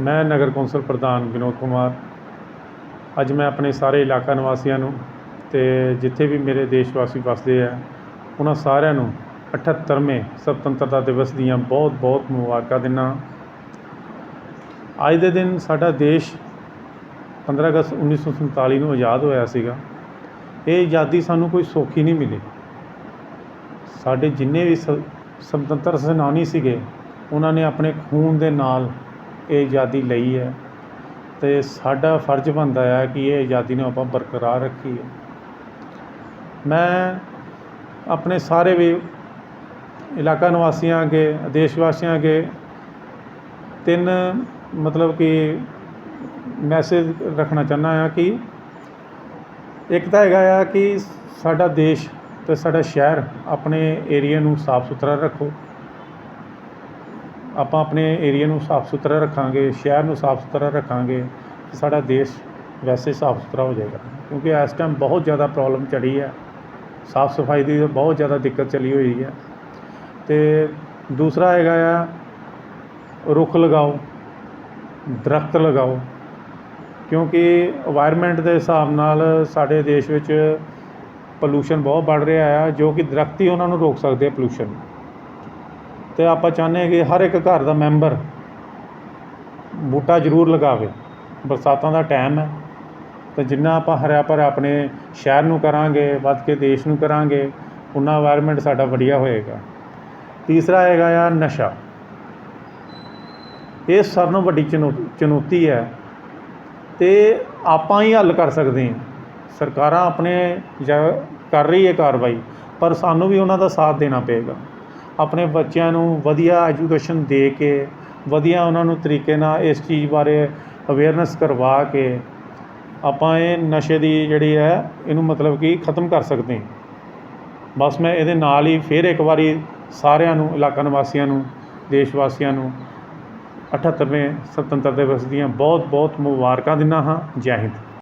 ਮੈਂ ਨਗਰ ਕੌਂਸਲ ਪ੍ਰਧਾਨ ਵਿਨੋਦ ਕੁਮਾਰ। ਅੱਜ ਮੈਂ ਆਪਣੇ ਸਾਰੇ ਇਲਾਕਾ ਨਿਵਾਸੀਆਂ ਨੂੰ ਤੇ ਜਿੱਥੇ ਵੀ ਮੇਰੇ ਦੇਸ਼ ਵਾਸੀ ਵਸਦੇ ਆ, ਉਹਨਾਂ ਸਾਰਿਆਂ ਨੂੰ 78ਵੇਂ ਸੁਤੰਤਰਤਾ ਦਿਵਸ ਦੀਆਂ ਬਹੁਤ ਬਹੁਤ ਮੁਬਾਰਕਾਂ ਦਿੰਦਾ ਅੱਜ ਦੇ ਦਿਨ ਸਾਡਾ ਦੇਸ਼ 15 ਅਗਸਤ 1947 ਨੂੰ ਆਜ਼ਾਦ ਹੋਇਆ ਸੀਗਾ। ਇਹ ਆਜ਼ਾਦੀ ਸਾਨੂੰ ਕੋਈ ਸੌਖੀ ਨਹੀਂ ਮਿਲੀ। ਸਾਡੇ ਜਿੰਨੇ ਵੀ ਸ- ਸੁਤੰਤਰ ਸੈਨਾਨੀ ਸੀਗੇ, ਉਹਨਾਂ ਨੇ ਆਪਣੇ ਖੂਨ ਦੇ ਨਾਲ ਇਹ ਆਜ਼ਾਦੀ ਲਈ ਹੈ ਤੇ ਸਾਡਾ ਫਰਜ਼ ਬਣਦਾ ਹੈ ਕਿ ਇਹ ਆਜ਼ਾਦੀ ਨੂੰ ਆਪਾਂ ਬਰਕਰਾਰ ਰੱਖੀਏ। ਮੈਂ ਆਪਣੇ ਸਾਰੇ ਵੀ ਇਲਾਕਾ ਨਿਵਾਸੀਆਂ ਅੱਗੇ, ਦੇਸ਼ ਵਾਸੀਆਂ ਅੱਗੇ ਤਿੰਨ ਮਤਲਬ ਕਿ ਮੈਸੇਜ ਰੱਖਣਾ ਚਾਹੁੰਦਾ ਹਾਂ ਕਿ ਇੱਕ ਤਾਂ ਹੈਗਾ ਆ ਕਿ ਸਾਡਾ ਦੇਸ਼ ਤੇ ਸਾਡਾ ਸ਼ਹਿਰ ਆਪਣੇ ਏਰੀਆ ਨੂੰ ਸਾਫ਼ ਸੁਥਰਾ ਰੱਖੋ। ਆਪਾਂ ਆਪਣੇ ਏਰੀਆ ਨੂੰ ਸਾਫ਼ ਸੁਥਰਾ ਰੱਖਾਂਗੇ, ਸ਼ਹਿਰ ਨੂੰ ਸਾਫ਼ ਸੁਥਰਾ ਰੱਖਾਂਗੇ ਸਾਡਾ ਦੇਸ਼ ਵੈਸੇ ਸਾਫ਼ ਸੁਥਰਾ ਹੋ ਜਾਏਗਾ। ਕਿਉਂਕਿ ਇਸ ਟਾਈਮ ਬਹੁਤ ਜ਼ਿਆਦਾ ਪ੍ਰੋਬਲਮ ਚੜੀ ਹੈ। ਸਾਫ਼ ਸਫ਼ਾਈ ਦੀ ਬਹੁਤ ਜ਼ਿਆਦਾ ਦਿੱਕਤ ਚਲੀ ਹੋਈ ਹੈ। ਤੇ ਦੂਸਰਾ ਹੈਗਾ ਆ, ਰੁੱਖ ਲਗਾਓ, ਦਰਖਤ ਲਗਾਓ, ਕਿਉਂਕਿ এনवायरमेंट ਦੇ ਹਿਸਾਬ ਨਾਲ ਸਾਡੇ ਦੇਸ਼ ਵਿੱਚ ਪੋਲੂਸ਼ਨ ਬਹੁਤ ਵੱਧ ਰਿਹਾ ਆ, ਜੋ ਕਿ ਦਰਖਤ ਹੀ ਉਹਨਾਂ ਨੂੰ ਰੋਕ ਸਕਦੇ ਆ ਪੋਲੂਸ਼ਨ ਤੇ ਆਪਾਂ ਚਾਹੁੰਦੇ ਹਾਂ ਕਿ ਹਰ ਇੱਕ ਘਰ ਦਾ ਮੈਂਬਰ ਬੂਟਾ ਜ਼ਰੂਰ ਲਗਾਵੇ। ਬਰਸਾਤਾਂ ਦਾ ਟਾਈਮ ਹੈ ਤੇ ਜਿੰਨਾ ਆਪਾਂ ਹਰਿਆ ਭਰਿਆ ਆਪਣੇ ਸ਼ਹਿਰ ਨੂੰ ਕਰਾਂਗੇ, ਵੱਧ ਕੇ ਦੇਸ਼ ਨੂੰ ਕਰਾਂਗੇ, ਉਨਾ এনवायरमेंट ਸਾਡਾ ਵਧੀਆ ਹੋਏਗਾ। ਤੀਸਰਾ ਹੈਗਾ ਆ ਨਸ਼ਾ। ਇਹ ਸਭ ਨੂੰ ਵੱਡੀ ਚੁਣੌਤੀ ਹੈ ਤੇ ਆਪਾਂ ਹੀ ਹੱਲ ਕਰ ਸਕਦੇ ਹਾਂ। ਸਰਕਾਰਾਂ ਆਪਣੇ ਕਰ ਰਹੀ ਹੈ ਕਾਰਵਾਈ, ਪਰ ਸਾਨੂੰ ਵੀ ਉਹਨਾਂ ਦਾ ਸਾਥ ਦੇਣਾ ਪਏਗਾ। ਆਪਣੇ ਬੱਚਿਆਂ ਨੂੰ ਵਧੀਆ ਐਜੂਕੇਸ਼ਨ ਦੇ ਕੇ, ਵਧੀਆ ਉਹਨਾਂ ਨੂੰ ਤਰੀਕੇ ਨਾਲ ਇਸ ਚੀਜ਼ ਬਾਰੇ ਅਵੇਅਰਨੈਸ ਕਰਵਾ ਕੇ ਆਪਾਂ ਇਹ ਨਸ਼ੇ ਦੀ ਜਿਹੜੀ ਹੈ, ਇਹਨੂੰ ਮਤਲਬ ਕਿ ਖਤਮ ਕਰ ਸਕਦੇ ਹਾਂ। ਬਸ ਮੈਂ ਇਹਦੇ ਨਾਲ ਹੀ ਫਿਰ ਇੱਕ ਵਾਰੀ ਸਾਰਿਆਂ ਨੂੰ, ਇਲਾਕਾ ਨਿਵਾਸੀਆਂ ਨੂੰ ਦੇਸ਼ ਵਾਸੀਆਂ ਨੂੰ 78ਵੇਂ ਸੁਤੰਤਰ ਦਿਵਸ ਦੀਆਂ ਬਹੁਤ ਬਹੁਤ ਮੁਬਾਰਕਾਂ ਦਿੰਦਾ ਹਾਂ। ਜੈ ਹਿੰਦ।